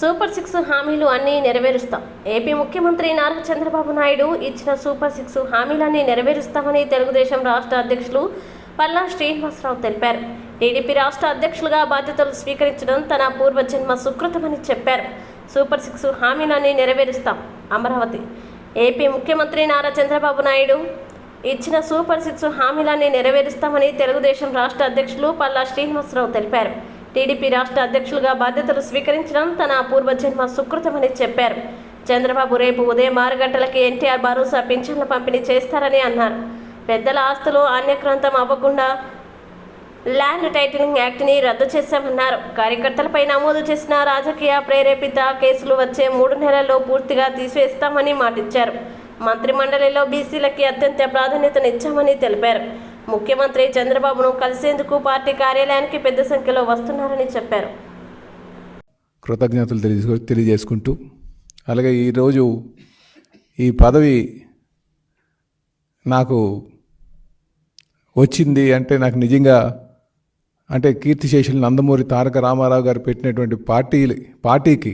Super six హామీలు అన్నీ నెరవేరుస్తాం. AP ముఖ్యమంత్రి నారా చంద్రబాబు నాయుడు ఇచ్చిన సూపర్ సిక్స్ హామీలన్నీ నెరవేరుస్తామని తెలుగుదేశం రాష్ట్ర అధ్యక్షులు పల్లా శ్రీనివాసరావు తెలిపారు. టీడీపీ రాష్ట్ర అధ్యక్షులుగా బాధ్యతలు స్వీకరించడం తన పూర్వజన్మ సుకృతమని చెప్పారు. సూపర్ సిక్స్ హామీలన్నీ నెరవేరుస్తాం. అమరావతి. ఏపీ ముఖ్యమంత్రి నారా చంద్రబాబు నాయుడు ఇచ్చిన సూపర్ సిక్స్ హామీలన్నీ నెరవేరుస్తామని తెలుగుదేశం రాష్ట్ర అధ్యక్షులు పల్లా శ్రీనివాసరావు తెలిపారు. టీడీపీ రాష్ట్ర అధ్యక్షులుగా బాధ్యతలు స్వీకరించడం తన పూర్వజన్మ సుకృతమని చెప్పారు. చంద్రబాబు రేపు ఉదయం ఆరు గంటలకి ఎన్టీఆర్ భరోసా పింఛన్ల పంపిణీ చేస్తారని అన్నారు. పెద్దల ఆస్తులు అన్యక్రాంతం అవ్వకుండా ల్యాండ్ టైటిలింగ్ యాక్ట్ని రద్దు చేశామన్నారు. కార్యకర్తలపై నమోదు చేసిన రాజకీయ ప్రేరేపిత కేసులు వచ్చే మూడు నెలల్లో పూర్తిగా తీసివేస్తామని మాటిచ్చారు. మంత్రిమండలిలో బీసీలకి అత్యంత ప్రాధాన్యతనిచ్చామని తెలిపారు. ముఖ్యమంత్రి చంద్రబాబును కలిసేందుకు పార్టీ కార్యాలయానికి పెద్ద సంఖ్యలో వస్తున్నారని చెప్పారు. కృతజ్ఞతలు తెలియ తెలియజేసుకుంటూ అలాగే ఈరోజు ఈ పదవి నాకు వచ్చింది అంటే నాకు నిజంగా అంటే కీర్తిశేషులు నందమూరి తారక రామారావు గారు పెట్టినటువంటి పార్టీ పార్టీకి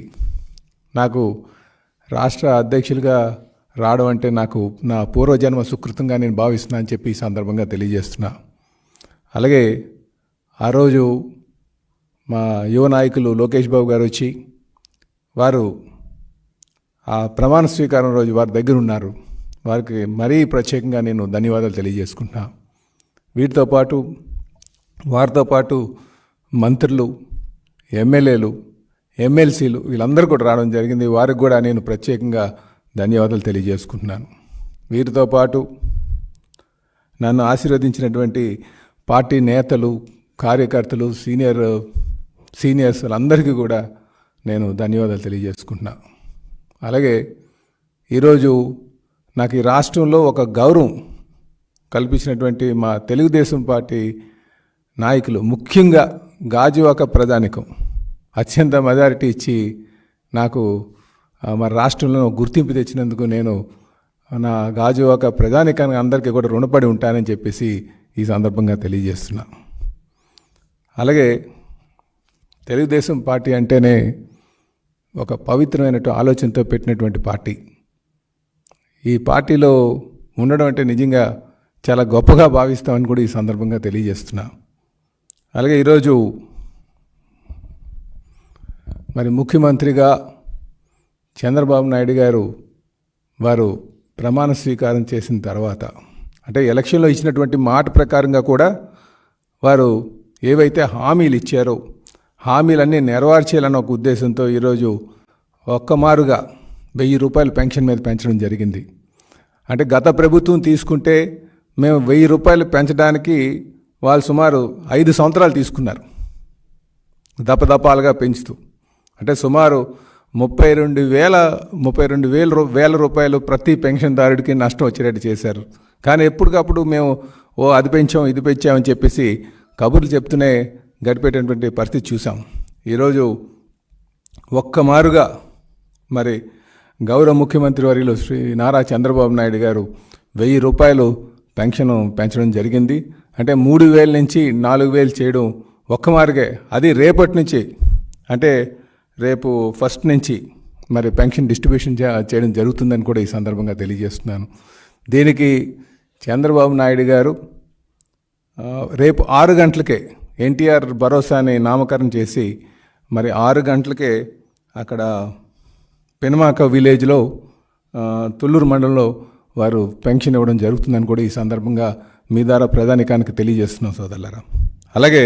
నాకు రాష్ట్ర అధ్యక్షులుగా రావడం అంటే నాకు నా పూర్వజన్మ సుకృతంగా నేను భావిస్తున్నా అని చెప్పి ఈ సందర్భంగా తెలియజేస్తున్నా. అలాగే ఆ రోజు మా యువ నాయకులు లోకేష్ బాబు గారు వచ్చి వారు ఆ ప్రమాణ స్వీకారం రోజు వారి దగ్గర ఉన్నారు వారికి మరీ ప్రత్యేకంగా నేను ధన్యవాదాలు తెలియజేసుకుంటున్నా. వీటితో పాటు వారితో పాటు మంత్రులు ఎమ్మెల్యేలు ఎమ్మెల్సీలు వీళ్ళందరూ కూడా రావడం జరిగింది. వారికి కూడా నేను ప్రత్యేకంగా ధన్యవాదాలు తెలియజేసుకుంటున్నాను. వీరితో పాటు నన్ను ఆశీర్వదించినటువంటి పార్టీ నేతలు కార్యకర్తలు సీనియర్ సీనియర్స్ అందరికీ కూడా నేను ధన్యవాదాలు తెలియజేసుకుంటున్నాను. అలాగే ఈరోజు నాకు ఈ రాష్ట్రంలో ఒక గౌరవం కల్పించినటువంటి మా తెలుగుదేశం పార్టీ నాయకులు ముఖ్యంగా గాజువాక ప్రధానికం అత్యంత మెజారిటీ ఇచ్చి నాకు మన రాష్ట్రంలో గుర్తింపు తెచ్చినందుకు నేను నా గాజువాక ప్రధానికానికి అందరికీ కూడా రుణపడి ఉంటానని చెప్పేసి ఈ సందర్భంగా తెలియజేస్తున్నా. అలాగే తెలుగుదేశం పార్టీ అంటేనే ఒక పవిత్రమైనటువంటి ఆలోచనతో పెట్టినటువంటి పార్టీ. ఈ పార్టీలో ఉండడం అంటే నిజంగా చాలా గొప్పగా భావిస్తామని కూడా ఈ సందర్భంగా తెలియజేస్తున్నా. అలాగే ఈరోజు మరి ముఖ్యమంత్రిగా చంద్రబాబు నాయుడు గారు వారు ప్రమాణ స్వీకారం చేసిన తర్వాత అంటే ఎలక్షన్లో ఇచ్చినటువంటి మాట ప్రకారంగా కూడా వారు ఏవైతే హామీలు ఇచ్చారో హామీలన్నీ నెరవేర్చేయాలన్న ఒక ఉద్దేశంతో ఈరోజు ఒక్కమారుగా వెయ్యి రూపాయలు పెన్షన్ మీద పెంచడం జరిగింది. అంటే గత ప్రభుత్వం తీసుకుంటే మేము వెయ్యి రూపాయలు పెంచడానికి వాళ్ళు సుమారు ఐదు సంవత్సరాలు తీసుకున్నారు. దపదపాలుగా పెంచుతూ. అంటే సుమారు ముప్పై రెండు వేల ముప్పై రెండు వేల రూ వేల రూపాయలు ప్రతి పెన్షన్దారుడికి నష్టం వచ్చేటట్టు చేశారు. కానీ ఎప్పటికప్పుడు మేము ఓ అది పెంచాం ఇది పెంచామని చెప్పేసి కబుర్లు చెప్తూనే గడిపేటటువంటి పరిస్థితి చూసాం. ఈరోజు ఒక్కమారుగా మరి గౌరవ ముఖ్యమంత్రి వర్యులు శ్రీ నారా చంద్రబాబు నాయుడు గారు వెయ్యి రూపాయలు పెన్షన్ పెంచడం జరిగింది. అంటే మూడు వేల నుంచి నాలుగు వేలు చేయడం ఒక్కమారుగే అది రేపటి నుంచి. అంటే రేపు ఫస్ట్ నుంచి మరి పెన్షన్ డిస్ట్రిబ్యూషన్ చేయడం జరుగుతుందని కూడా ఈ సందర్భంగా తెలియజేస్తున్నాను. దీనికి చంద్రబాబు నాయుడు గారు రేపు ఆరు గంటలకే ఎన్టీఆర్ భరోసాని నామకరణం చేసి మరి ఆరు గంటలకే అక్కడ పెనుమాక విలేజ్లో తుళ్ళూరు మండలంలో వారు పెన్షన్ ఇవ్వడం జరుగుతుందని కూడా ఈ సందర్భంగా మీ ద్వారా ప్రధానికానికి తెలియజేస్తున్నాం సోదరులరా. అలాగే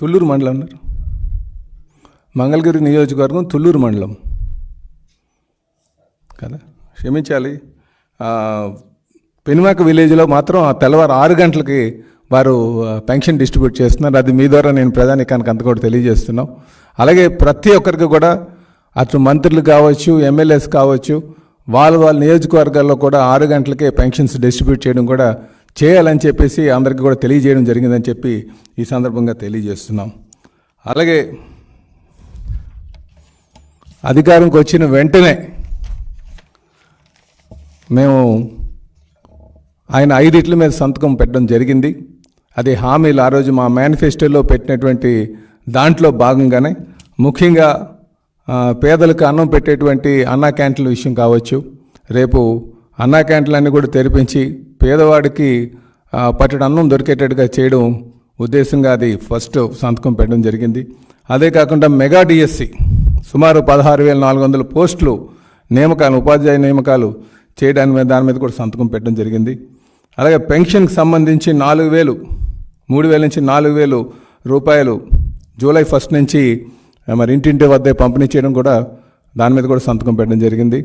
తుళ్ళూరు మండలం అన్నారు. మంగళగిరి నియోజకవర్గం తుళ్ళూరు మండలం. కదా? క్షమించాలి. పెనుమాక విలేజ్లో మాత్రం ఆ తెల్లవారు ఆరు గంటలకి వారు పెన్షన్ డిస్ట్రిబ్యూట్ చేస్తున్నారు. అది మీ ద్వారా నేను ప్రధానికానికి అంత కూడా తెలియజేస్తున్నాం. అలాగే ప్రతి ఒక్కరికి కూడా అటు మంత్రులు కావచ్చు ఎమ్మెల్యేస్ కావచ్చు వాళ్ళ వాళ్ళ నియోజకవర్గాల్లో కూడా ఆరు గంటలకే పెన్షన్స్ డిస్ట్రిబ్యూట్ చేయడం కూడా చేయాలని చెప్పేసి అందరికీ కూడా తెలియజేయడం జరిగిందని చెప్పి ఈ సందర్భంగా తెలియజేస్తున్నాం. అలాగే అధికారంకి వచ్చిన వెంటనే మేము ఆయన ఐదిట్ల మీద సంతకం పెట్టడం జరిగింది. అది హామీలు ఆ రోజు మా మేనిఫెస్టోలో పెట్టినటువంటి దాంట్లో భాగంగానే ముఖ్యంగా పేదలకు అన్నం పెట్టేటువంటి అన్నా క్యాంటీన్ల విషయం కావచ్చు రేపు అన్నా క్యాంటీన్లన్నీ కూడా తెరిపించి పేదవాడికి పట్టడి అన్నం దొరికేటట్టుగా చేయడం ఉద్దేశంగా అది ఫస్ట్ సంతకం పెట్టడం జరిగింది. అదే కాకుండా మెగా డిఎస్సి సుమారు పదహారు వేల నాలుగు వందల పోస్టులు నియామకాలు ఉపాధ్యాయ నియామకాలు చేయడానికి మీద దాని మీద కూడా సంతకం పెట్టడం జరిగింది. అలాగే పెన్షన్కి సంబంధించి నాలుగు వేలు మూడు వేల నుంచి నాలుగు వేలు రూపాయలు జూలై ఫస్ట్ నుంచి మరి ఇంటింటి వద్దే పంపిణీ చేయడం కూడా దాని మీద కూడా సంతకం పెట్టడం జరిగింది.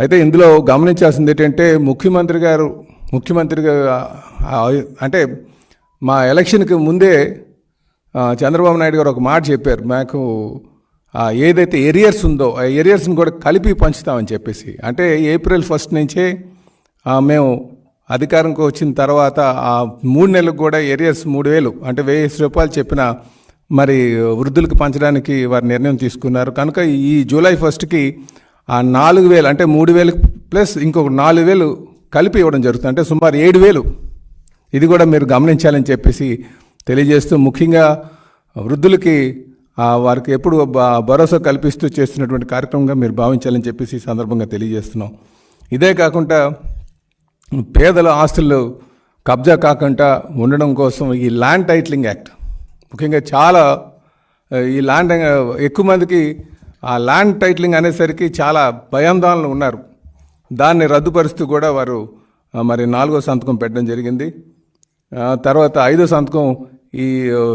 అయితే ఇందులో గమనించాల్సింది ఏంటంటే ముఖ్యమంత్రి గారు ముఖ్యమంత్రిగా అంటే మా ఎలక్షన్కి ముందే చంద్రబాబు నాయుడు గారు ఒక మాట చెప్పారు. మాకు ఏదైతే ఏరియర్స్ ఉందో ఆ ఏరియర్స్ని కూడా కలిపి పంచుతామని చెప్పేసి. అంటే ఏప్రిల్ ఫస్ట్ నుంచే మేము అధికారంకి వచ్చిన తర్వాత ఆ మూడు నెలలకు కూడా ఏరియర్స్ మూడు వేలు అంటే వెయ్యి రూపాయలు చెప్పిన మరి వృద్ధులకు పంచడానికి వారు నిర్ణయం తీసుకున్నారు. కనుక ఈ జూలై ఫస్ట్కి ఆ నాలుగు వేలు అంటే మూడు వేలు ప్లస్ ఇంకొక నాలుగు వేలు కలిపి ఇవ్వడం జరుగుతుంది. అంటే సుమారు ఏడు వేలు. ఇది కూడా మీరు గమనించాలని చెప్పేసి తెలియజేస్తూ ముఖ్యంగా వృద్ధులకి వారికి ఎప్పుడు భరోసా కల్పిస్తూ చేస్తున్నటువంటి కార్యక్రమంగా మీరు భావించాలని చెప్పేసి ఈ సందర్భంగా తెలియజేస్తున్నాం. ఇదే కాకుండా పేదల ఆస్తులు కబ్జా కాకుండా ఉండడం కోసం ఈ ల్యాండ్ టైట్లింగ్ యాక్ట్ ముఖ్యంగా చాలా ఈ ల్యాండ్ ఎక్కువ మందికి ఆ ల్యాండ్ టైటిలింగ్ అనేసరికి చాలా భయాందోళనలు ఉన్నారు. దాన్ని రద్దుపరుస్తూ కూడా వారు మరి నాలుగో సంతకం పెట్టడం జరిగింది. తర్వాత ఐదో సంతకం ఈ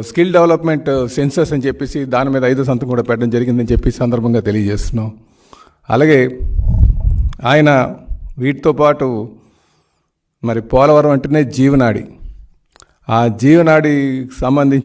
స్కిల్ డెవలప్మెంట్ సెన్సస్ అని చెప్పేసి దాని మీద ఐదో సంతకం కూడా పెట్టడం జరిగిందని చెప్పి సందర్భంగా తెలియజేస్తున్నాం. అలాగే ఆయన వీటితో పాటు మరి పోలవరం అంటేనే జీవనాడి. ఆ జీవనాడికి సంబంధించి